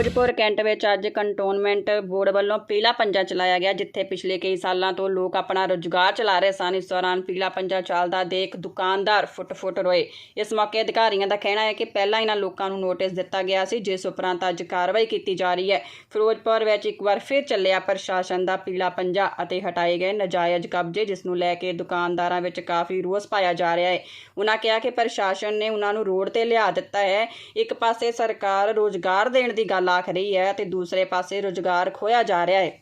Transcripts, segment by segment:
Firozpur cantt ਵਿੱਚ ਅੱਜ cantonment board ਵੱਲੋਂ ਪੀਲਾ ਪੰਜਾ ਚਲਾਇਆ ਗਿਆ, ਜਿੱਥੇ ਪਿਛਲੇ ਕਈ ਸਾਲਾਂ ਤੋਂ ਲੋਕ ਆਪਣਾ ਰੁਜ਼ਗਾਰ ਚਲਾ ਰਹੇ ਸਨ। ਇਸ ਦੌਰਾਨ ਪੀਲਾ ਪੰਜਾ ਚੱਲਦਾ ਦੇਖ ਦੁਕਾਨਦਾਰ ਫੁੱਟ-ਫੁੱਟ ਰੋਏ। ਇਸ ਮੌਕੇ ਅਧਿਕਾਰੀਆਂ ਦਾ ਕਹਿਣਾ ਹੈ ਕਿ ਪਹਿਲਾਂ ਇਹਨਾਂ ਲੋਕਾਂ ਨੂੰ ਨੋਟਿਸ ਦਿੱਤਾ ਗਿਆ ਸੀ, ਜਿਸ ਉਪਰੰਤ ਅੱਜ ਕਾਰਵਾਈ ਕੀਤੀ ਜਾ ਰਹੀ ਹੈ। ਫਿਰੋਜ਼ਪੁਰ ਵਿੱਚ ਇੱਕ ਵਾਰ ਫਿਰ ਚੱਲਿਆ ਪ੍ਰਸ਼ਾਸਨ ਦਾ ਪੀਲਾ ਪੰਜਾ ਅਤੇ ਹਟਾਏ ਗਏ ਨਜਾਇਜ਼ ਕਬਜ਼ੇ, ਜਿਸ ਨੂੰ ਲੈ ਕੇ ਦੁਕਾਨਦਾਰਾਂ ਵਿੱਚ ਕਾਫੀ ਰੋਸ ਪਾਇਆ ਜਾ ਰਿਹਾ ਹੈ। ਉਹਨਾਂ ਕਿਹਾ ਕਿ ਪ੍ਰਸ਼ਾਸਨ ਨੇ ਉਹਨਾਂ ਨੂੰ ਰੋਡ ਤੇ ਲਿਆ ਦਿੱਤਾ ਹੈ। ਇੱਕ ਪਾਸੇ ਸਰਕਾਰ ਰੋਜ਼ਗਾਰ ਦੇਣ ਦੀ ਗੱਲ ਆਖ ਰਹੀ ਹੈ ਤੇ ਦੂਸਰੇ ਪਾਸੇ ਰੋਜ਼ਗਾਰ ਖੋਇਆ ਜਾ ਰਿਹਾ ਹੈ।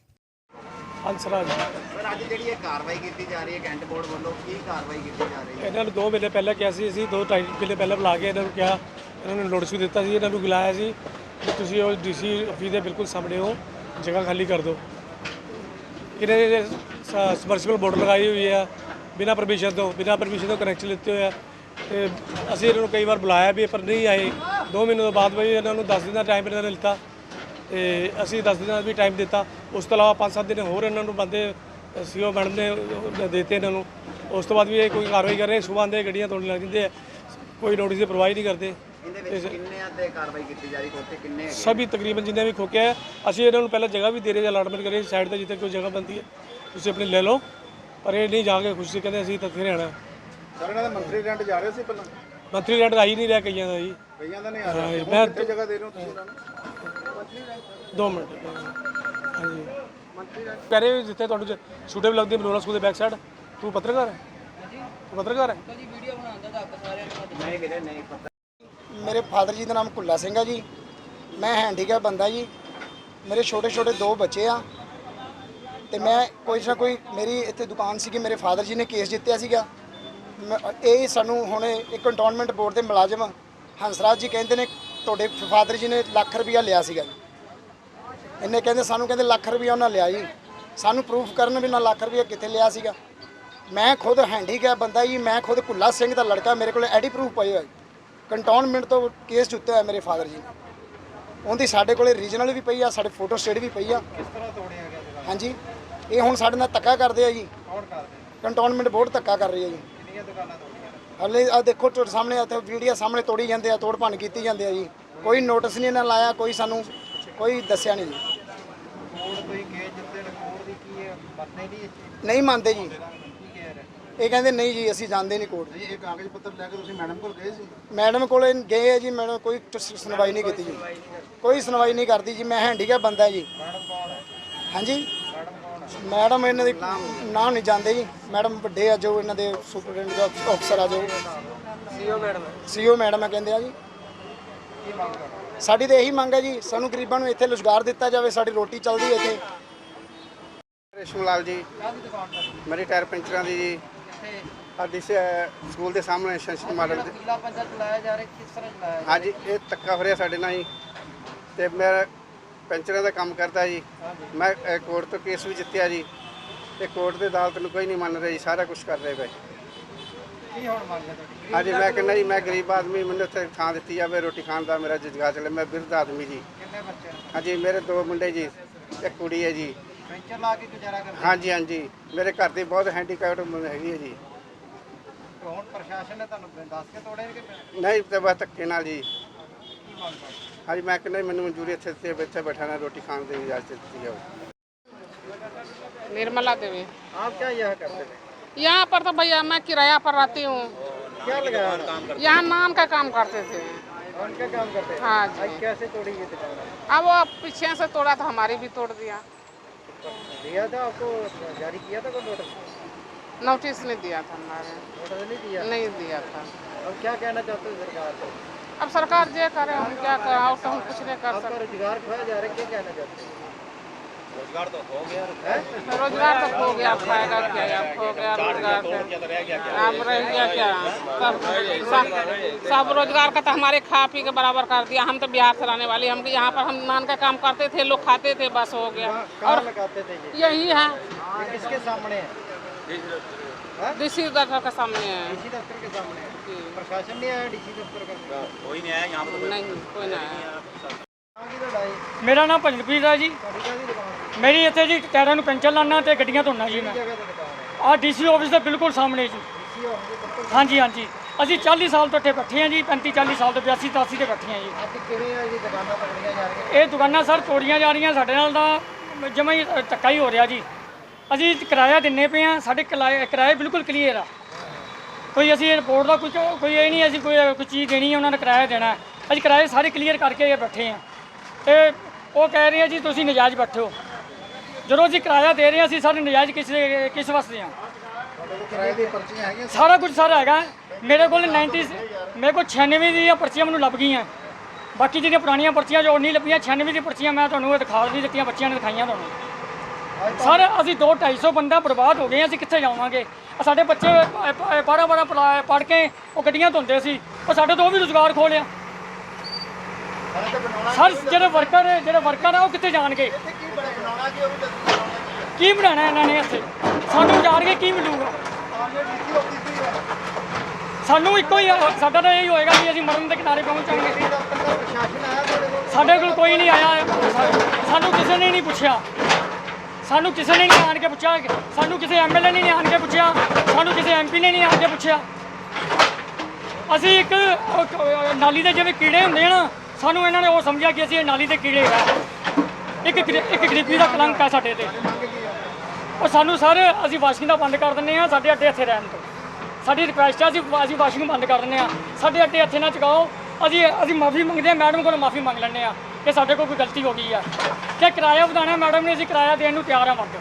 ਹੰਸਰਾਜ ਸਰ ਅੱਜ ਜਿਹੜੀ ਇਹ ਕਾਰਵਾਈ ਕੀਤੀ ਜਾ ਰਹੀ ਹੈ ਕੈਂਟ ਬੋਰਡ ਵੱਲੋਂ ਕੀ ਕਾਰਵਾਈ ਕੀਤੀ ਜਾ ਰਹੀ ਹੈ? ਇਹਨਾਂ ਨੂੰ 2 ਮਹੀਨੇ ਪਹਿਲਾਂ ਕਿਹਾ ਸੀ ਅਸੀਂ 2 ਢਾਈ ਮਹੀਨੇ ਪਹਿਲਾਂ ਬੁਲਾ ਕੇ ਇਹਨਾਂ ਨੂੰ ਕਿਹਾ ਇਹਨਾਂ ਨੂੰ ਨੋਟਿਸ ਵੀ ਦਿੱਤਾ ਸੀ ਇਹਨਾਂ ਨੂੰ ਬੁਲਾਇਆ ਸੀ ਕਿ ਤੁਸੀਂ ਉਹ ਡੀਸੀ ਆਫਿਸ ਦੇ ਬਿਲਕੁਲ ਸਾਹਮਣੇ ਹੋ ਜਗ੍ਹਾ ਖਾਲੀ ਕਰ ਦਿਓ। ਇਹਨਾਂ ਨੇ ਸਮਰਸੀਬਲ ਬੋਰਡ ਲਗਾਈ ਹੋਈ ਹੈ ਬਿਨਾਂ ਪਰਮਿਸ਼ਨ ਤੋਂ ਬਿਨਾਂ ਪਰਮਿਸ਼ਨ ਤੋਂ ਕਨੈਕਸ਼ਨ ਲਿੱਤੇ ਹੋਏ ਆ। ਤੇ ਅਸੀਂ ਇਹਨਾਂ ਨੂੰ ਕਈ ਵਾਰ ਬੁਲਾਇਆ ਵੀ ਪਰ ਨਹੀਂ ਆਏ। 2 ਮਹੀਨੇ ਤੋਂ ਬਾਅਦ ਵੀ ਇਹਨਾਂ ਨੂੰ 10 ਦਿਨ ਦਾ ਟਾਈਮ ਇਹਨਾਂ ਨੇ ਲਿੱਤਾ ਤੇ ਅਸੀਂ 10 ਦਿਨਾਂ ਦਾ ਵੀ ਟਾਈਮ ਦਿੱਤਾ। ਉਸ ਤੋਂ ਇਲਾਵਾ 5-7 ਦਿਨ ਹੋਰ ਇਹਨਾਂ ਨੂੰ ਬੰਦੇ ਸੀਓ ਮੈਡਮ ਨੇ ਦਿੱਤੇ ਇਹਨਾਂ ਨੂੰ। ਉਸ ਤੋਂ ਬਾਅਦ ਵੀ ਇਹ ਕੋਈ ਕਾਰਵਾਈ ਕਰ ਰਹੇ ਸੁਬਾਹ ਦੇ ਗੱਡੀਆਂ ਤੋੜਨ ਲੱਗ ਜਾਂਦੇ ਆ। ਕੋਈ ਨੋਟਿਸ ਦੀ ਪਰਵਾਹ ਨਹੀਂ ਕਰਦੇ। ਇਹਦੇ ਵਿੱਚ ਕਿੰਨੇ ਤੇ ਕਾਰਵਾਈ ਕੀਤੀ ਜਾ ਰਹੀ ਹੈ ਉੱਥੇ ਕਿੰਨੇ ਹੈਗੇ? ਸਭੀ ਤਕਰੀਬਨ ਜਿੰਨੇ ਵੀ ਖੋਕੇ ਆ ਅਸੀਂ ਇਹਨਾਂ ਨੂੰ ਪਹਿਲਾਂ ਜਗ੍ਹਾ ਵੀ ਦੇ ਰਹੇ ਹਾਂ ਅਲਾਟਮੈਂਟ ਕਰੇ ਸਾਈਡ ਤੇ ਜਿੱਥੇ ਕੋਈ ਜਗ੍ਹਾ ਬੰਦੀ ਹੈ ਤੁਸੀਂ ਆਪਣੀ ਲੈ ਲਓ। ਪਰ ਇਹ ਨਹੀਂ ਜਾ ਕੇ ਖੁਸ਼ੀ ਕਹਿੰਦੇ ਅਸੀਂ ਤਾਂ ਇੱਥੇ ਰਹਿਣਾ। ਸਰ ਇਹਨਾਂ ਦੇ ਮੰਤਰੀ ਰੈਂਟ ਜਾ ਰਹੇ ਸੀ ਪਹਿਲਾਂ? ਮੰਤਰੀ ਰੈਂਟ ਆਈ ਨਹੀਂ ਰਿਹਾ ਕਈਆਂ ਦਾ ਜੀ। ਕਈਆਂ ਦਾ ਨਹੀਂ ਆ ਜੀ, ਰਿਹਾ ਮੈਂ ਕਿੱਥੇ ਜਗ੍ਹਾ ਦੇ ਰਹੇ ਹੋ ਤੁਸੀਂ ਇਹਨਾਂ ਨੂੰ 2 ਮਿੰਟ। ਹਾਂਜੀ। ਕਹ ਰਹੇ ਜਿੱਥੇ ਤੁਹਾਨੂੰ ਸੂਟੇਬਲ ਲੱਗਦੀ ਹੈ ਮਨੋਰਾ ਸਕੂਲ ਦੇ ਬੈਕ ਸਾਈਡ ਤੂੰ ਪੱਤਰਕਾਰ ਹੈ? ਤੂੰ ਪੱਤਰਕਾਰ ਹੈ? ਨਹੀਂ ਵੀਰੇ ਨਹੀਂ ਪਤਾ ਮੇਰੇ ਫਾਦਰ ਜੀ ਦਾ ਨਾਮ ਕੁੱਲਾ ਸਿੰਘ ਆ ਜੀ। ਮੈਂ ਹੈਂਡੀਕੈਪ ਬੰਦਾ ਜੀ। ਮੇਰੇ ਛੋਟੇ ਛੋਟੇ ਦੋ ਬੱਚੇ ਆ। ਤੇ ਮੈਂ ਕੋਈ ਨਾ ਕੋਈ ਮੇਰੀ ਇੱਥੇ ਦੁਕਾਨ ਸੀਗੀ ਮੇਰੇ ਫਾਦਰ ਜੀ ਨੇ ਕੇਸ ਜਿੱਤਿਆ ਸੀਗਾ। ਮੈਂ- ਇਹ ਸਾਨੂੰ ਹੁਣ ਇੱਕ ਕੰਟੋਨਮੈਂਟ ਬੋਰਡ ਦੇ ਮੁਲਾਜ਼ਮ ਹੰਸਰਾਜ ਜੀ ਕਹਿੰਦੇ ਨੇ ਤੁਹਾਡੇ ਫਾਦਰ ਜੀ ਨੇ ਲੱਖ ਰੁਪਇਆ ਲਿਆ ਸੀਗਾ ਜੀ। ਇਹਨੇ ਕਹਿੰਦੇ ਸਾਨੂੰ ਕਹਿੰਦੇ ਲੱਖ ਰੁਪਇਆ ਉਹਨਾਂ ਲਿਆ ਜੀ। ਸਾਨੂੰ ਪ੍ਰੂਫ ਕਰਨ ਵੀ ਨਾ ਲੱਖ ਰੁਪਇਆ ਕਿੱਥੇ ਲਿਆ ਸੀਗਾ। ਮੈਂ ਖੁਦ ਹੈਂਡੀਕੈਪ ਬੰਦਾ ਜੀ ਮੈਂ ਖੁਦ ਕੁੱਲਾ ਸਿੰਘ ਦਾ ਲੜਕਾ ਮੇਰੇ ਕੋਲ ਐਡੀ ਪ੍ਰੂਫ ਪਏ ਹੋਏ ਕੰਟੋਨਮੈਂਟ ਤੋਂ ਕੇਸ ਜੁੱਤੇ ਹੋਇਆ ਮੇਰੇ ਫਾਦਰ ਜੀ। ਨੇ ਉਹਦੀ ਸਾਡੇ ਕੋਲੇ ਰੀਜਨਲ ਵੀ ਪਈ ਆ ਸਾਡੇ ਫੋਟੋ ਸਟੇਟ ਵੀ ਪਈ ਆ। ਕਿਸ ਤਰ੍ਹਾਂ ਤੋੜਿਆ ਗਿਆ ਹਾਂਜੀ। ਇਹ ਹੁਣ ਸਾਡੇ ਨਾਲ ਧੱਕਾ ਕਰਦੇ ਆ ਜੀ। ਕੌਣ ਕਰਦੇ ਕੰਟੋਨਮੈਂਟ ਬੋਰਡ ਧੱਕਾ ਕਰ ਰਹੀ ਹੈ ਜੀ। ਕਿੰਨੀਆਂ ਦੁਕਾਨਾਂ ਤੋੜੀਆਂ ਹਲੇ ਆ ਦੇਖੋ ਤੁਹਾਡੇ ਸਾਹਮਣੇ ਇੱਥੇ ਵੀਡੀਓ ਸਾਹਮਣੇ ਤੋੜੀ ਜਾਂਦੇ ਆ ਤੋੜ ਭੰਨ ਕੀਤੀ ਜਾਂਦੇ ਆ ਜੀ। ਕੋਈ ਨੋਟਿਸ ਨਹੀਂ ਇਹਨਾਂ ਲਾਇਆ ਕੋਈ ਸਾਨੂੰ ਕੋਈ ਦੱਸਿਆ ਨਹੀਂ ਜੀ। ਕੋਡ ਤੁਸੀਂ ਕੇਸ ਜਿੱਤੇ ਨੇ? ਕੋਡ ਦੀ ਕੀ ਹੈ? ਮੰਨਦੇ ਨਹੀਂ ਇਹ ਚੀਜ਼? ਨਹੀਂ ਮੰਨਦੇ ਜੀ। ਕੀ ਕਹਿ ਰਹੇ? ਇਹ ਕਹਿੰਦੇ ਨਹੀਂ ਜੀ ਅਸੀਂ ਜਾਂਦੇ ਨਹੀਂ ਕੋਰਟ ਨਹੀਂ ਇਹ ਕਾਗਜ਼ ਪੱਤਰ ਲੈ ਕੇ ਤੁਸੀਂ ਮੈਡਮ ਕੋਲ ਗਏ ਸੀ? ਮੈਡਮ ਕੋਲੇ ਗਏ ਆ ਜੀ ਮੈਡਮ ਕੋਈ ਟ- ਸੁਣਵਾਈ ਨਹੀਂ ਕੀਤੀ ਜੀ। ਕੋਈ ਸੁਣਵਾਈ ਨਹੀਂ ਕਰਦੀ ਜੀ ਮੈਂ ਹੈਂਡੀਕੈਪ ਬੰਦਾ ਜੀ। ਮੈਡਮ ਕੌਣ ਹੈ? ਹਾਂਜੀ? ਮੈਡਮ ਇਹਨਾਂ ਦੇ ਨਾਮ ਨਹੀਂ ਜਾਂਦੇ ਜੀ। ਮੈਡਮ ਵੱਡੇ ਆ ਜੋ ਇਹਨਾਂ ਦੇ ਸੁਪਰਡੈਂਟ ਦਾ ਅਫਸਰ ਆ ਜੋ। ਸੀਓ ਮੈਡਮ ਸੀਓ ਮੈਡਮ ਆ ਕਹਿੰਦੇ ਆ ਜੀ। ਕੀ ਮੰਗ ਕਰਦੇ ਸਾਡੀ ਤਾਂ ਇਹੀ ਮੰਗ ਹੈ ਜੀ ਸਾਨੂੰ ਗਰੀਬਾਂ ਨੂੰ ਇੱਥੇ ਰੁਜ਼ਗਾਰ ਦਿੱਤਾ ਜਾਵੇ ਸਾਡੀ ਰੋਟੀ ਚੱਲਦੀ ਹੈ ਇੱਥੇ। ਰੇਸ਼ਮ ਲਾਲ ਜੀ ਮੇਰੀ ਟਾਇਰ ਪੈਂਚਰਾਂ ਦੀ ਜੀ। ਸਾਡੀ ਸਕੂਲ ਦੇ ਸਾਹਮਣੇ ਸ਼ੈਸ਼ਨ ਮਾਡਲ ਦੇ ਪੀਲਾ ਪੰਜਾ ਚਲਾਇਆ ਜਾ ਰਿਹਾ ਕਿਸ ਤਰ੍ਹਾਂ ਚਲਾਇਆ ਹਾਂਜੀ ਇਹ ਤੱਕਾ ਫਰਿਆ ਸਾਡੇ ਨਾਲ ਜੀ ਤੇ ਮੇਰਾ ਪੈਂਚਰਾਂ ਦਾ ਕੰਮ ਕਰਦਾ ਜੀ। ਮੈਂ ਅ, ਕੋਰਟ ਤੋਂ ਕੇਸ ਵੀ ਜਿੱਤਿਆ ਜੀ। ਤੇ ਕੋਰਟ ਦੇ ਅਦਾਲਤ ਨੂੰ ਕੋਈ ਨਹੀਂ ਮੰਨ ਰਿਹਾ ਜੀ ਸਾਰਾ ਕੁਝ ਕਰ ਰਹੇ ਪਏ ਕੀ ਹੁਣ ਮੰਗ ਹੈ ਤੁਹਾਡੀ ਹਾਂਜੀ ਮੈਂ ਕਹਿੰਦਾ ਜੀ ਮੈਂ ਗਰੀਬ ਆਦਮੀ ਮੈਨੂੰ ਇੱਥੇ ਥਾਂ ਦਿੱਤੀ ਜਾਵੇ ਰੋਟੀ ਖਾਣ ਦਾ ਮੇਰਾ ਰੁਜ਼ਗਾਰ ਚੱਲੇ ਮੈਂ ਬਿਰਧ ਆਦਮੀ ਜੀ। ਕਿੰਨੇ ਬੱਚੇ ਨੇ? ਹਾਂਜੀ ਮੇਰੇ ਦੋ ਮੁੰਡੇ ਜੀ ਇੱਕ ਕੁੜੀ ਹੈ ਜੀ। ਪੈਂਚਰ ਲਾ ਕੇ ਗੁਜ਼ਾਰਾ ਕਰਦੇ ਹਾਂਜੀ ਹਾਂਜੀ। ਮੇਰੇ ਘਰ ਦੀ ਬਹੁਤ ਹੈਂਡੀਕੈਪਟ ਹੈਗੀ ਹੈ ਜੀ। ਹੁਣ ਪ੍ਰਸ਼ਾਸਨ ਨੇ ਤੁਹਾਨੂੰ ਦੱਸ ਕੇ ਤੋੜੇ ਨੇ ਕਿ ਕੀ ਨਹੀਂ ਤੇ ਬਸ ਧੱਕੇ ਨਾਲ ਜੀ। ਹਾਂਜੀ ਮੈਂ ਕਹਿੰਦਾ ਜੀ, ਮੈਨੂੰ ਮਨਜ਼ੂਰੀ ਇੱਥੇ ਤੇ ਇੱਥੇ ਬੈਠਾ ਨਾ ਰੋਟੀ ਖਾਣ ਦੀ ਇਜਾਜ਼ਤ ਦਿੱਤੀ ਜਾਵੇ निर्मला देवी आप क्या यह करते थे यहाँ पर तो भैया मैं किराया पर रहती हूँ क्या लगाया काम करते यहाँ नान का काम करते थे कौन क्या काम करते थे हाँ जी आज कैसे तोड़ी ये दुकान अब वो पीछे से तोड़ा था हमारी भी तोड़ दिया दिया था आपको जारी किया था कोई नोटिस नोटिस नहीं दिया था हमारे नोटिस नहीं दिया नहीं दिया था अब क्या कहना चाहते हो सरकार को अब सरकार जे करे हम क्या करें? और तो हम कुछ नहीं कर आपका रोज़गार खोया जा रहा है क्या कहना चाहते हो रोज़गार तो हो गया सकते रोज़गार तो खो गया खाएगा क्या अब खो गया रोज़गार। तो अब रह गया क्या? सब सब सब रोज़गार का तो हमारे खा पी के बराबर कर दिया। हम तो बिहार से रहने वाले हम यहाँ पर हम नान का काम करते थे लोग खाते थे बस हो गया। थे ये यही है। ये किसके सामने है? डीसी दफ्तर के सामने है डीसी दफ्तर के सामने है प्रशासन नहीं आया डीसी दफ्तर का नहीं कोई नहीं आया कहाँ की लड़ाई ਮੇਰਾ ਨਾਮ ਭਜਨਪ੍ਰੀਤ ਹੈ ਜੀ ਤੁਹਾਡੀ ਕਾਹਦੀ ਦੁਕਾਨ ਮੇਰੀ ਇੱਥੇ ਜੀ ਟਾਇਰਾਂ ਨੂੰ ਪੈਂਚਰ ਲਾਣਾ ਤੇ ਗੱਡੀਆਂ ਧੋਣਾ ਜੀ ਮੈਂ ਜਗ੍ਹਾ ਤੇ ਦੁਕਾਨ ਹੈ ਆਹ ਡੀਸੀ ਆਫਿਸ ਦੇ ਬਿਲਕੁਲ ਸਾਹਮਣੇ ਜੀ ਡੀਸੀ ਹੋਣਗੇ ਦਫ਼ਤਰ ਹਾਂਜੀ ਹਾਂਜੀ ਅਸੀਂ 40 ਸਾਲ ਤੋਂ ਇੱਥੇ ਬੈਠੇ ਹਾਂ ਜੀ 35 40 ਸਾਲ ਤੋਂ 82 83 ਤੇ ਬੈਠੇ ਹਾਂ ਜੀ ਅੱਜ ਕਿਵੇਂ ਆ ਜੀ ਦੁਕਾਨਾਂ ਪਕੜੀਆਂ ਜਾ ਰਹੀਆਂ ਇਹ ਦੁਕਾਨਾਂ ਸਰ ਤੋੜੀਆਂ ਜਾ ਰਹੀਆਂ ਸਾਡੇ ਨਾਲ ਤਾਂ ਜਮਾਂ ਹੀ ਅ, ਧੱਕਾ ਹੀ ਹੋ ਰਿਹਾ ਜੀ ਅਸੀਂ ਕਿਰਾਇਆ ਦਿੰਨੇ ਪਏ ਆ ਸਾਡੇ ਕਿਰਾਏ ਕਿਰਾਏ ਬਿਲਕੁਲ ਕਲੀਅਰ ਆ। ਕੋਈ ਅਸੀਂ ਰਿਪੋਰਟ ਦਾ ਕੋਈ ਕੋਈ ਇਹ ਨਹੀਂ ਅਸੀਂ ਕੋਈ ਕੋਈ ਚੀਜ਼ ਦੇਣੀ ਹੈ ਉਹਨਾਂ ਨੇ ਕਿਰਾਇਆ ਦੇਣਾ। ਅਸੀਂ ਕਿਰਾਏ ਸਾਰੇ ਕਲੀਅਰ ਕਰਕੇ ਬੈਠੇ ਆ ਤੇ ਉਹ ਕਹਿ ਰਹੇ ਆ ਜੀ, ਤੁਸੀਂ ਨਜਾਇਜ਼ ਬੈਠੇ ਹੋ। ਜਦੋਂ ਅਸੀਂ ਕਿਰਾਇਆ ਦੇ ਰਹੇ ਹਾਂ, ਅਸੀਂ ਸਾਰੇ ਨਜਾਇਜ਼ ਕਿਸ ਕਿਸ ਵਾਸਤੇ ਆ ਸਾਰਾ ਕੁਝ ਸਾਰਾ ਹੈਗਾ। ਮੇਰੇ ਕੋਲ 90 ਮੇਰੇ ਕੋਲ 96 ਦੀਆਂ ਪਰਚੀਆਂ ਮੈਨੂੰ ਲੱਭ ਗਈਆਂ। ਬਾਕੀ ਜਿਹੜੀਆਂ ਪੁਰਾਣੀਆਂ ਪਰਚੀਆਂ ਜੋ ਨਹੀਂ ਲੱਭੀਆਂ 96 ਦੀਆਂ ਪਰਚੀਆਂ ਮੈਂ ਤੁਹਾਨੂੰ ਇਹ ਦਿਖਾ ਵੀ ਦਿੱਤੀਆਂ, ਬੱਚਿਆਂ ਨੇ ਦਿਖਾਈਆਂ ਤੁਹਾਨੂੰ। ਸਰ ਅਸੀਂ 2 250 ਬੰਦਾ ਬਰਬਾਦ ਹੋ ਗਏ ਹਾਂ, ਅਸੀਂ ਕਿੱਥੇ ਜਾਵਾਂਗੇ? ਆਹ ਸਾਡੇ ਬੱਚੇ 12 12 ਪੜ ਕੇ ਉਹ ਗੱਡੀਆਂ ਧੁੰਦੇ ਸੀ। ਉਹ ਸਾਡੇ ਤੋਂ ਉਹ ਵੀ ਰੁਜ਼ਗਾਰ ਖੋਹ ਲਿਆ। ਸਰ ਜਿਹੜੇ ਵਰਕਰ ਜਿਹੜੇ ਵਰਕਰ ਆ ਉਹ ਕਿੱਥੇ ਜਾਣਗੇ? ਕੀ ਬਣਾਉਣਾ ਇਹਨਾਂ ਨੇ ਇੱਥੇ? ਸਾਨੂੰ ਜਾਣ ਕੇ ਕੀ ਮਿਲੂਗਾ? ਸਾਨੂੰ ਇੱਕੋ ਹੀ ਆ, ਸਾਡਾ ਤਾਂ ਇਹੀ ਹੋਏਗਾ ਵੀ ਅਸੀਂ ਮਰਨ ਦੇ ਕਿਨਾਰੇ ਪਹੁੰਚਾਂਗੇ ਪ੍ਰਸ਼ਾਸਨ ਸਾਡੇ ਕੋਲ ਕੋਈ ਨਹੀਂ ਆਇਆ। ਸਾ- ਸਾਨੂੰ ਕਿਸੇ ਨੇ ਨਹੀਂ ਪੁੱਛਿਆ। ਸਾਨੂੰ ਕਿਸੇ ਨੇ ਨਹੀਂ ਆਣ ਕੇ ਪੁੱਛਿਆ। ਸਾਨੂੰ ਕਿਸੇ ਐਮਐਲਏ ਨੇ ਨਹੀਂ ਆਣ ਕੇ ਪੁੱਛਿਆ। ਸਾਨੂੰ ਕਿਸੇ ਐਮਪੀ ਨੇ ਨਹੀਂ ਆਣ ਕੇ ਪੁੱਛਿਆ। ਅਸੀਂ ਇੱਕ ਨਾਲੀ ਦੇ ਜਿਵੇਂ ਕੀੜੇ ਹੁੰਦੇ ਆ ਨਾ, ਸਾਨੂੰ ਇਹਨਾਂ ਨੇ ਉਹ ਸਮਝਿਆ ਕਿ ਅਸੀਂ ਇਹ ਨਾਲੀ ਦੇ ਕੀੜੇ ਆ। ਇੱਕ ਗਰੀ- ਇੱਕ ਗਰੀਬੀ ਦਾ ਕਲੰਕ ਹੈ ਸਾਡੇ ਤੇ। ਉਹ ਸਾਨੂੰ ਸਰ, ਅਸੀਂ ਵਾਸ਼ਿੰਗ ਦਾ ਬੰਦ ਕਰ ਦਿੰਦੇ ਆ, ਸਾਡੇ ਅੱਡੇ ਇੱਥੇ ਰਹਿਣ ਤੋਂ। ਸਾਡੀ ਰਿਕੁਐਸਟ ਹੈ ਅਸੀਂ ਅਸੀਂ ਵਾਸ਼ਿੰਗ ਬੰਦ ਕਰ ਦਿੰਦੇ ਆ। ਸਾਡੇ ਅੱਡੇ ਇੱਥੇ ਨਾ ਚੁਕਾਓ। ਅਸੀਂ ਅਸੀਂ ਮਾਫੀ ਮੰਗਦੇ ਆ, ਮੈਡਮ ਕੋਲ ਮਾਫੀ ਮੰਗ ਲੈਂਦੇ ਆ। ਕਿ ਸਾਡੇ ਕੋਲ ਕੋਈ ਗਲਤੀ ਹੋ ਗਈ ਆ। ਕਿ ਕਿਰਾਇਆ ਵਧਾਣਾ ਮੈਡਮ ਨੇ ਅਸੀਂ ਕਿਰਾਇਆ ਦੇਣ ਨੂੰ ਤਿਆਰ ਆ ਮਰਦ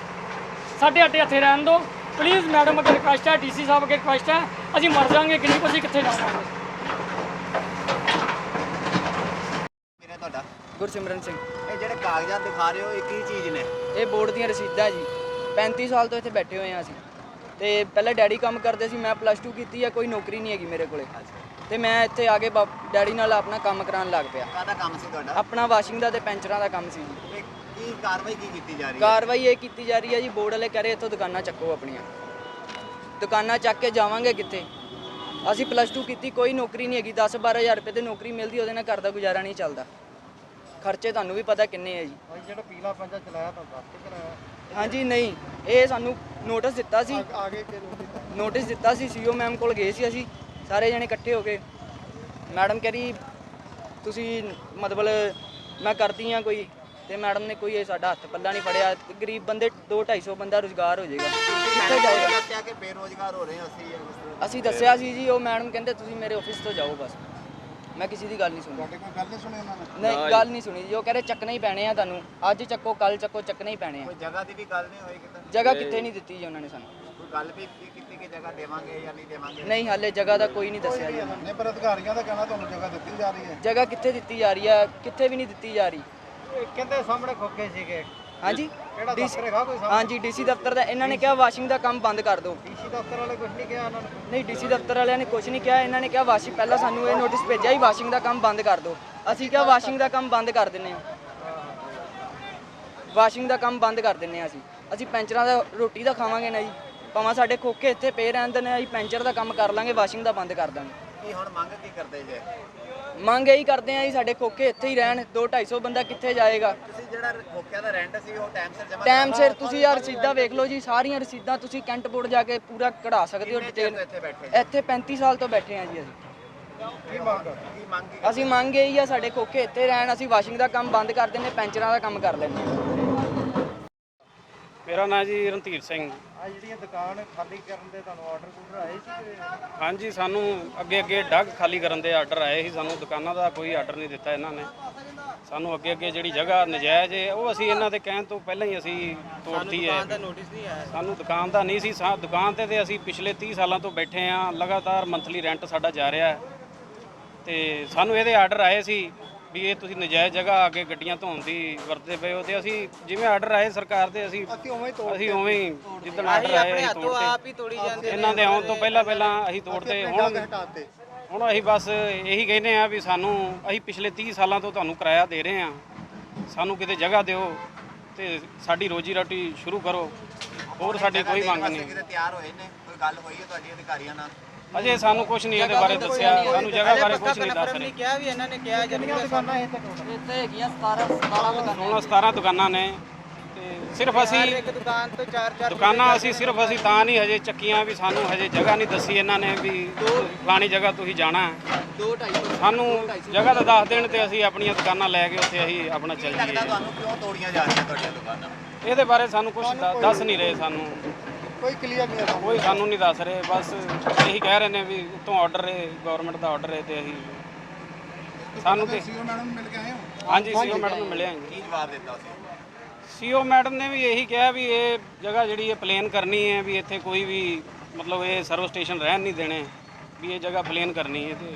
ਸਾਡੇ ਅੱਡੇ ਇੱਥੇ ਰਹਿਣ ਦਿਓ ਪਲੀਜ਼ ਮੈਡਮ ਅੱਗੇ ਰਿਕੁਐਸਟ ਹੈ ਡੀਸੀ ਸਾਹਿਬ ਅੱਗੇ ਰਿਕੁਐਸਟ ਹੈ ਅਸੀਂ ਮਰ ਜਾਵਾਂਗੇ ਗਰੀਬ ਅਸੀਂ ਕਿੱਥੇ ਜਾਵਾਂਗੇ? ਮੇਰਾ ਤੁਹਾਡਾ। ਗੁਰਸਿਮਰਨ ਸਿੰਘ। ਇਹ ਜਿਹੜੇ ਕਾਗਜ਼ਾਤ ਦਿਖਾ ਰਹੇ ਹੋ ਇਹ ਕੀ ਚੀਜ਼ ਨੇ? ਇਹ ਬੋਰਡ ਦੀਆਂ ਰਸੀਦਾਂ ਜੀ। 35 ਸਾਲ ਤੋਂ ਇੱਥੇ ਬੈਠੇ ਹੋਏ ਆ ਅਸੀਂ। ਤੇ ਪਹਿਲਾਂ ਡੈਡੀ ਕੰਮ ਕਰਦੇ ਸੀ ਮੈਂ ਪਲੱਸ 2 ਕੀਤੀ ਆ ਕੋਈ ਨੌਕਰੀ ਨਹੀਂ ਹੈਗੀ ਮੇਰੇ ਕੋਲੇ। ਤੇ ਮੈਂ ਇੱਥੇ ਆ ਕੇ ਬਾਪ- ਡੈਡੀ ਨਾਲ ਆਪਣਾ ਕੰਮ ਕਰਾਉਣ ਲੱਗ ਪਿਆ। ਕਾਹਦਾ ਕੰਮ ਸੀ ਤੁਹਾਡਾ? ਆਪਣਾ ਵਾਸ਼ਿੰਗ ਦਾ ਤੇ ਪੈਂਚਰਾਂ ਦਾ ਕੰਮ ਸੀ। ਜੀ ਤੇ ਕੀ ਕਾਰਵਾਈ ਕੀ ਕੀਤੀ ਜਾ ਰਹੀ ਹੈ? ਕਾਰਵਾਈ ਇਹ ਕੀਤੀ ਜਾ ਰਹੀ ਹੈ ਜੀ ਬੋਰਡ ਵਾਲੇ ਕਹ ਰਹੇ ਇੱਥੋਂ ਦੁਕਾਨਾਂ ਚੱਕੋ ਆਪਣੀਆਂ। ਦੁਕਾਨਾਂ ਚੱਕ ਕੇ ਜਾਵਾਂਗੇ ਕਿੱਥੇ? ਅਸੀਂ ਪਲੱਸ 2 ਕੀਤੀ ਕੋਈ ਨੌਕਰੀ ਨਹੀਂ ਹੈਗੀ 10 12000 ਰੁਪਏ ਤੇ ਨੌਕਰੀ ਮਿਲਦੀ ਉਹਦੇ ਨਾਲ ਘਰ ਦਾ ਗੁਜ਼ਾਰਾ ਨਹੀਂ ਚੱਲਦਾ। ਖਰਚੇ ਤੁਹਾਨੂੰ ਵੀ ਪਤਾ ਕਿੰਨੇ ਆ ਜੀ। ਭਾਈ ਜਿਹੜਾ ਪੀਲਾ ਪੰਜਾ ਚਲਾਇਆ ਤਾਂ ਦੱਸ ਕੇ ਕਰਾਇਆ। ਹਾਂਜੀ ਨਹੀਂ ਇਹ ਸਾਨੂੰ ਨੋਟਿਸ ਦਿੱਤਾ ਸੀ। ਆਗੇ ਕਿ ਨੋਟਿਸ ਦਿੱਤਾ ਸੀ ਸੀਓ ਮੈਮ ਕੋਲ ਗਏ ਸੀ ਅਸੀਂ। ਸਾਰੇ ਜਣੇ ਇਕੱਠੇ ਹੋ ਕੇ। ਮੈਡਮ ਕਹਿ ਰਹੀ ਤੁਸੀਂ ਮਤਲਬ ਮੈਂ ਕਰਦੀ ਆ ਕੋਈ। ਤੇ ਮੈਡਮ ਨੇ ਕੋਈ ਇਹ ਸਾਡਾ ਹੱਥ ਪੱਲਾ ਨਹੀਂ ਫੜਿਆ। ਗਰੀਬ ਬੰਦੇ 2 250 ਬੰਦਾ ਰੁਜ਼ਗਾਰ ਹੋ ਜਾਏਗਾ। ਕਿੱਥੇ ਜਾਏਗਾ ਦੱਸਿਆ ਕਿ ਬੇਰੋਜ਼ਗਾਰ ਹੋ ਰਹੇ ਅਸੀਂ। ਅਸੀਂ ਦੱਸਿਆ ਸੀ ਜੀ ਉਹ ਮੈਡਮ ਕਹਿੰਦੇ ਤੁਸੀਂ ਮੇਰੇ ਆਫਿਸ ਤੋਂ ਜਾਓ ਬਸ। ਮੈਂ ਕਿਸੇ ਦੀ ਗੱਲ ਨਹੀਂ ਸੁਣੀ। ਤੁਹਾਡੇ ਕੋਈ ਗੱਲ ਨਹੀਂ ਸੁਣੀ ਉਹਨਾਂ ਨੇ? ਨਹੀਂ ਗੱਲ ਨਹੀਂ ਸੁਣੀ ਜੀ। ਉਹ ਕਹਿੰਦੇ ਚੱਕਣੇ ਹੀ ਪੈਣੇ ਆ ਤੁਹਾਨੂੰ। ਅੱਜ ਚੱਕੋ ਕੱਲ ਚੱਕੋ ਚੱਕਣੇ ਹੀ ਪੈਣੇ ਆ। ਕੋਈ ਜਗ੍ਹਾ ਦੀ ਵੀ ਗੱਲ ਨਹੀਂ ਹੋਈ ਕਿਤੇ? ਜਗ੍ਹਾ ਕਿੱਥੇ ਨਹੀਂ ਦਿੱਤੀ ਜੀ ਉਹਨਾਂ ਨੇ ਸਾਨੂੰ। ਗੱਲ ਵੀ ਕੀ ਕੀਤੀ ਕਿ ਜਗ੍ਹਾ ਦੇਵਾਂਗੇ ਜਾਂ ਨਹੀਂ ਦੇਵਾਂਗੇ? ਨਹੀਂ ਹਾਲੇ ਜਗ੍ਹਾ ਦਾ ਕੋਈ ਨਹੀਂ ਦੱਸਿਆ ਜੀ। ਨਹੀਂ ਪਰ ਅਧਿਕਾਰੀਆਂ ਦਾ ਕਹਿਣਾ ਤੁਹਾਨੂੰ ਜਗ੍ਹਾ ਦਿੱਤੀ ਜਾ ਰਹੀ ਹੈ। ਜਗ੍ਹਾ ਕਿੱਥੇ ਦਿੱਤੀ ਜਾ ਰਹੀ ਹੈ ਕਿੱਥੇ ਵੀ ਨਹੀਂ ਦਿੱਤੀ ਜਾ ਰਹੀ। ਕਹਿੰਦੇ ਸਾਹਮਣੇ ਖੋਕੇ ਸੀਗੇ। ਹਾਂਜੀ? ਕਿਹੜਾ DC ਦਫ਼ਤਰ ਹੈਗਾ ਕੋਈ ਹਾਂਜੀ ਡੀਸੀ ਦਫ਼ਤਰ ਦਾ। ਇਹਨਾਂ ਨੇ ਕਿਹਾ ਵਾਸ਼ਿੰਗ ਦਾ ਕੰਮ ਬੰਦ ਕਰ ਦਿਓ। ਡੀਸੀ ਦਫ਼ਤਰ ਵਾਲੇ ਕੁਝ ਨਹੀਂ ਕਿਹਾ ਉਹਨਾਂ ਨੇ? ਨਹੀਂ ਡੀਸੀ ਦਫ਼ਤਰ ਵਾਲਿਆਂ ਨੇ ਕੁਝ ਨਹੀਂ ਕਿਹਾ। ਇਹਨਾਂ ਨੇ ਕਿਹਾ ਵਾਸ਼ਿੰਗ ਪਹਿਲਾਂ ਸਾਨੂੰ ਇਹ ਨੋਟਿਸ ਭੇਜਿਆ ਹੀ ਵਾਸ਼ਿੰਗ ਦਾ ਕੰਮ ਬੰਦ ਕਰ ਦਿਓ। ਅਸੀਂ ਕਿਹਾ ਵਾਸ਼ਿੰਗ ਦਾ ਕੰਮ ਬੰਦ ਕਰ ਦਿੰਨੇ ਆ ਵਾਸ਼ਿੰਗ ਦਾ ਕੰਮ ਬੰਦ ਕਰ ਦਿੰਨੇ ਆ ਅਸੀਂ। ਅਸੀਂ ਪੈਂਚਰਾਂ ਦਾ ਰੋਟੀ ਦਾ ਖਾਵਾਂਗੇ ਨਾ ਜੀ। ਭਾਵੇਂ ਸਾਡੇ ਖੋਖੇ ਇੱਥੇ ਪਏ ਰਹਿੰਦੇ ਨੇ ਅਸੀਂ ਪੈਂਚਰ ਦਾ ਕੰਮ ਕਰ ਲਾਂਗੇ ਵਾਸ਼ਿੰਗ ਦਾ ਬੰਦ ਕਰ ਦਾਂਗੇ। ਕੀ ਹੁਣ ਮੰਗ ਕੀ ਕਰਦੇ ਜੇ? ਮੰਗ ਇਹੀ ਕਰਦੇ ਆ ਜੀ ਸਾਡੇ ਖੋਖੇ ਇੱਥੇ ਹੀ ਰਹਿਣ 2 250 ਬੰਦਾ ਕਿੱਥੇ ਜਾਏਗਾ? ਤੁਸੀਂ ਜਿਹੜਾ ਖੋਕਿਆਂ ਦਾ ਰੈਂਟ ਸੀ ਉਹ ਟਾਈਮ ਸਿਰ ਜਮ੍ਹਾਂ ਟਾਈਮ ਸਿਰ ਤੁਸੀਂ ਯਾਰ ਰਸੀਦਾਂ ਵੇਖ ਲਓ ਜੀ ਸਾਰੀਆਂ ਰਸੀਦਾਂ ਤੁਸੀਂ ਕੈਂਟ ਬੋਰਡ ਜਾ ਕੇ ਪੂਰਾ ਕਢਾ ਸਕਦੇ ਹੋ ਡਿਟੇਲ ਇੱਥੇ ਬੈਠੇ ਇੱਥੇ 35 ਸਾਲ ਤੋਂ ਬੈਠੇ ਆ ਜੀ ਅਸੀਂ। ਕੀ ਮੰਗ ਕੀ ਮੰਗ ਕੀ ਅਸੀਂ ਮੰਗ ਇਹੀ ਆ ਸਾਡੇ ਖੋਖੇ ਇੱਥੇ ਰਹਿਣ ਅਸੀਂ ਵਾਸ਼ਿੰਗ ਦਾ ਕੰਮ ਬੰਦ ਕਰ ਦਿੰਨੇ ਪੈਂਚਰਾਂ ਦਾ ਕੰਮ ਕਰ ਲੈਂਦੇ। ਮੇਰਾ ਨਾਂ ਜੀ ਰਣਧੀਰ ਸਿੰਘ। ਆ ਜਿਹੜੀਆਂ ਦੁਕਾਨ ਖਾਲੀ ਕਰਨ ਦੇ ਤੁਹਾਨੂੰ ਆਰਡਰ ਕੂਡਰ ਆਏ ਸੀ ਹਾਂਜੀ ਸਾਨੂੰ ਅੱਗੇ ਅੱਗੇ ਡੱਗ ਖਾਲੀ ਕਰਨ ਦੇ ਆਰਡਰ ਆਏ ਸੀ। ਸਾਨੂੰ ਦੁਕਾਨਾਂ ਦਾ ਕੋਈ ਆਰਡਰ ਨਹੀਂ ਦਿੱਤਾ ਇਹਨਾਂ ਨੇ। ਸਾਨੂੰ ਅੱਗੇ ਅੱਗੇ ਜਿਹੜੀ ਜਗ੍ਹਾ ਨਜਾਇਜ਼ ਹੈ ਉਹ ਅਸੀਂ ਇਹਨਾਂ ਦੇ ਕਹਿਣ ਤੋਂ ਪਹਿਲਾਂ ਹੀ ਅਸੀਂ ਤੋੜਤੀ ਹੈ। ਨੋਟਿਸ ਨਹੀਂ ਆਇਆ। ਸਾਨੂੰ ਦੁਕਾਨ ਦਾ ਨਹੀਂ ਸੀ। ਸਾ ਦੁਕਾਨ ਤੇ ਤੇ ਅਸੀਂ ਪਿਛਲੇ 30 ਸਾਲਾਂ ਤੋਂ ਬੈਠੇ ਆ ਲਗਾਤਾਰ ਮੰਥਲੀ ਰੈਂਟ ਸਾਡਾ ਜਾ ਰਿਹਾ ਹੈ। ਤੇ ਸਾਨੂੰ ਇਹਦੇ ਆਰਡਰ ਆਏ ਸੀ। ਵੀ ਇਹ ਤੁਸੀਂ ਨਜਾਇਜ਼ ਜਗ੍ਹਾ ਆ ਕੇ ਗੱਡੀਆਂ ਧੋਣ ਦੀ ਵਰਤਦੇ ਪਏ ਹੋ ਤੇ ਅਸੀਂ ਜਿਵੇਂ ਆਰਡਰ ਆਏ ਸਰਕਾਰ ਦੇ ਅਸੀਂ ਅਸੀਂ ਉਵੇਂ ਹੀ ਅਸੀਂ ਉਵੇਂ ਹੀ ਜਿੱਦਣ ਆਰਡਰ ਆਏ ਅਸੀਂ ਤੋੜਤੇ ਹੀ ਤੋੜੀ ਜਾਂਦੇ ਇਹਨਾਂ ਦੇ ਆਉਣ ਤੋਂ ਪਹਿਲਾਂ ਪਹਿਲਾਂ ਅਸੀਂ ਤੋੜਦੇ ਹੁਣ ਹੁਣ ਅਸੀਂ ਬਸ ਇਹੀ ਕਹਿੰਦੇ ਆ ਵੀ ਸਾਨੂੰ ਅਸੀਂ ਪਿਛਲੇ 30 ਸਾਲਾਂ ਤੋਂ ਤੁਹਾਨੂੰ ਕਿਰਾਇਆ ਦੇ ਰਹੇ ਆ ਸਾਨੂੰ ਕਿਤੇ ਜਗ੍ਹਾ ਦਿਓ ਤੇ ਸਾਡੀ ਰੋਜੀ ਰੋਟੀ ਸ਼ੁਰੂ ਕਰੋ। ਹੋਰ ਸਾਡੀ ਕੋਈ ਮੰਗ ਨਹੀਂ। ਕਿਤੇ ਤਿਆਰ ਹੋਏ ਨੇ? ਕੋਈ ਗੱਲ ਹੋਈ ਹੈ ਤੁਹਾਡੀ ਅਧਿਕਾਰੀਆਂ ਨਾਲ? ਅਜੇ ਸਾਨੂੰ ਕੁਝ ਨਹੀਂ ਇਹਦੇ ਬਾਰੇ ਦੱਸਿਆ ਸਾਨੂੰ ਜਗ੍ਹਾ ਬਾਰੇ ਕੁਝ ਨਹੀਂ ਦੱਸ ਰਹੇ। ਕਿਹਾ ਵੀ ਇਹਨਾਂ ਨੇ ਕਿਹਾ ਕਿੰਨੀਆਂ ਦੁਕਾਨਾਂ ਇੱਥੇ? ਟੋਟਲ ਇੱਥੇ ਹੈਗੀਆਂ 17 17 ਦੁਕਾਨਾਂ 16 17 ਦੁਕਾਨਾਂ ਨੇ। ਤੇ ਸਿਰਫ ਅਸੀਂ ਇੱਕ ਦੁਕਾਨ ਤੋਂ ਚਾਰ ਚਾਰ ਦੁਕਾਨਾਂ ਅਸੀਂ ਸਿਰਫ ਅਸੀਂ ਤਾਂ ਨਹੀਂ ਹਜੇ ਚੱਕੀਆਂ ਵੀ ਸਾਨੂੰ ਹਜੇ ਜਗ੍ਹਾ ਨਹੀਂ ਦੱਸੀ ਇਹਨਾਂ ਨੇ ਵੀ ਫਲਾਣੀ ਜਗ੍ਹਾ ਤੁਸੀਂ ਜਾਣਾ ਹੈ। ਦੋ ਸਾਨੂੰ ਜਗ੍ਹਾ ਤਾਂ ਦੱਸ ਦੇਣ ਤੇ ਅਸੀਂ ਆਪਣੀਆਂ ਦੁਕਾਨਾਂ ਲੈ ਕੇ ਉੱਥੇ ਅਸੀਂ ਆਪਣਾ ਚੱਲ ਲੱਗਦਾ ਜਾਈਏ ਤੁਹਾਨੂੰ ਕਿਉਂ ਤੋੜੀਆਂ ਜਾ ਰਹੀਆਂ ਤੁਹਾਡੀਆਂ ਦੁਕਾਨਾਂ? ਇਹਦੇ ਬਾਰੇ ਸਾਨੂੰ ਕੁਝ ਦੱਸ ਨਹੀਂ ਰਹੇ ਸਾਨੂੰ। ਕੋਈ ਕਲੀਅਰ ਨਹੀਂ ਹੈ ਕੋਈ ਸਾਨੂੰ ਨਹੀਂ ਦੱਸ ਰਹੇ ਬਸ ਇਹੀ ਕਹਿ ਰਹੇ ਨੇ ਵੀ ਉੱਤੋਂ ਆਰਡਰ ਹੈ ਗਵਰਨਮੈਂਟ ਦਾ ਆਰਡਰ ਹੈ ਤੇ ਅਸੀਂ ਸਾਨੂੰ ਤੇ ਸੀਓ ਮੈਡਮ ਨੂੰ ਮਿਲ ਕੇ ਆਏ ਹੋ? ਹਾਂਜੀ ਸੀਓ ਮੈਡਮ ਨੂੰ ਮਿਲਿਆ ਕੀ ਜਵਾਬ ਦਿੱਤਾ ਸੀ? ਸੀਓ ਮੈਡਮ ਨੇ ਵੀ ਇਹੀ ਕਿਹਾ ਵੀ ਇਹ ਜਗ੍ਹਾ ਜਿਹੜੀ ਹੈ ਪਲੇਨ ਕਰਨੀ ਹੈ ਵੀ ਇੱਥੇ ਕੋਈ ਵੀ ਮਤਲਬ ਇਹ ਸਰਵ ਸਟੇਸ਼ਨ ਰਹਿਣ ਨਹੀਂ ਦੇਣੇ ਵੀ ਇਹ ਜਗ੍ਹਾ ਪਲੇਨ ਕਰਨੀ ਹੈ ਤੇ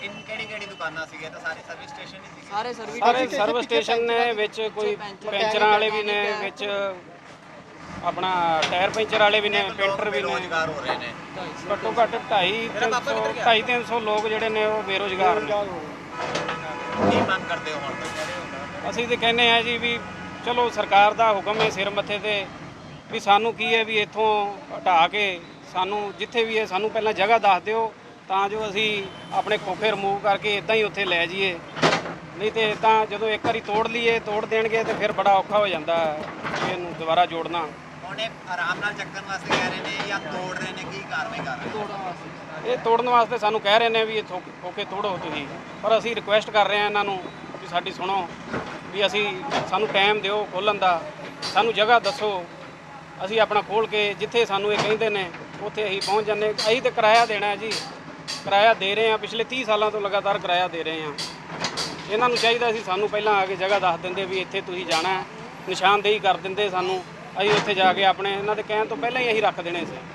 ਕਿਹੜੀ ਕਿਹੜੀ ਦੁਕਾਨਾਂ ਸੀਗੀਆਂ? ਤਾਂ ਸਾਰੇ ਸਰਵਿਸ ਸਟੇਸ਼ਨ ਹੀ ਸੀਗੇ ਸਾਰੇ ਸਰਵਿਸ ਸਾਰੇ ਸਰਵ ਸਟੇਸ਼ਨ ਨੇ ਵਿੱਚ ਕੋਈ ਪੈਂਚਰਾਂ ਵਾਲੇ ਵੀ ਨੇ ਵਿੱਚ ਆਪਣਾ ਟਾਇਰ ਪੈਂਚਰ ਵਾਲੇ ਵੀ ਨੇ ਪੇਂਟਰ ਵੀ ਨੇ। ਰੋਜ਼ਗਾਰ ਹੋ ਰਹੇ ਨੇ। ਘੱਟੋ ਘੱਟ 2.5 300 2.5 300 ਲੋਕ ਜਿਹੜੇ ਨੇ ਉਹ ਬੇਰੋਜ਼ਗਾਰ ਨੇ। ਕੀ ਮੰਗ ਕਰਦੇ ਹੋ ਹੁਣ? ਅਸੀਂ ਤੇ ਕਹਿੰਦੇ ਆ ਜੀ ਵੀ ਚਲੋ ਸਰਕਾਰ ਦਾ ਹੁਕਮ ਹੈ ਸਿਰ ਮੱਥੇ ਤੇ ਵੀ ਸਾਨੂੰ ਕੀ ਹੈ ਵੀ ਇੱਥੋਂ ਹਟਾ ਕੇ ਸਾਨੂੰ ਜਿੱਥੇ ਵੀ ਹੈ ਸਾਨੂੰ ਪਹਿਲਾਂ ਜਗ੍ਹਾ ਦੱਸ ਦਿਓ ਤਾਂ ਜੋ ਅਸੀਂ ਆਪਣੇ ਖੋਖੇ ਰਿਮੂਵ ਕਰਕੇ ਇਦਾਂ ਹੀ ਉੱਥੇ ਲੈ ਜਾਈਏ। ਨਹੀਂ ਤੇ ਇਦਾਂ ਜਦੋਂ ਇੱਕ ਵਾਰੀ ਤੋੜ ਲਈਏ ਤੋੜ ਦੇਣਗੇ ਤੇ ਫਿਰ ਬੜਾ ਔਖਾ ਹੋ ਜਾਂਦਾ ਇਹਨੂੰ ਦੁਬਾਰਾ ਜੋੜਨਾ। ਹੁਣ ਇਹ ਆਰਾਮ ਨਾਲ ਚੱਕਣ ਵਾਸਤੇ ਕਹਿ ਰਹੇ ਨੇ ਜਾਂ ਤੋੜ ਰਹੇ ਨੇ, ਕੀ ਕਾਰਵਾਈ ਕਰ ਰਹੇ ਨੇ? ਇਹ ਤੋੜਨ ਵਾਸਤੇ ਸਾਨੂੰ ਕਹਿ ਰਹੇ ਨੇ ਵੀ ਇਹ ਥੋ- ਓਕੇ ਤੋੜੋ ਤੁਸੀਂ। ਪਰ ਅਸੀਂ ਰਿਕੁਐਸਟ ਕਰ ਰਹੇ ਹਾਂ ਇਹਨਾਂ ਨੂੰ ਵੀ ਸਾਡੀ ਸੁਣੋ, ਵੀ ਅਸੀਂ ਸਾਨੂੰ ਟਾਈਮ ਦਿਓ ਖੋਲਣ ਦਾ। ਸਾਨੂੰ ਜਗ੍ਹਾ ਦੱਸੋ। ਅਸੀਂ ਆਪਣਾ ਖੋਲ ਕੇ ਜਿੱਥੇ ਸਾਨੂੰ ਇਹ ਕਹਿੰਦੇ ਨੇ, ਉੱਥੇ ਅਸੀਂ ਪਹੁੰਚ ਜਾਂਦੇ ਅਸੀਂ ਤੇ ਕਿਰਾਇਆ ਦੇਣਾ ਹੈ ਜੀ। ਕਿਰਾਇਆ ਦੇ ਰਹੇ ਹਾਂ। ਪਿਛਲੇ 30 ਸਾਲਾਂ ਤੋਂ ਲਗਾਤਾਰ ਕਿਰਾਇਆ ਦੇ ਰਹੇ ਹਾਂ। ਇਹਨਾਂ ਨੂੰ ਚਾਹੀਦਾ ਸੀ ਸਾਨੂੰ ਪਹਿਲਾਂ ਆ ਕੇ ਜਗ੍ਹਾ ਦੱਸ ਦਿੰਦੇ ਵੀ ਇੱਥੇ ਤੁਸੀਂ ਜਾਣਾ ਹੈ। ਨਿਸ਼ਾਨਦੇਹੀ ਕਰ ਦਿੰਦੇ ਸਾਨੂੰ। ਅਸੀਂ ਉੱਥੇ ਜਾ ਕੇ ਆਪਣੇ ਇਹਨਾਂ ਦੇ ਕਹਿਣ ਤੋਂ ਪਹਿਲਾਂ ਹੀ ਅਸੀਂ ਰੱਖ ਦੇਣੇ ਸੀ।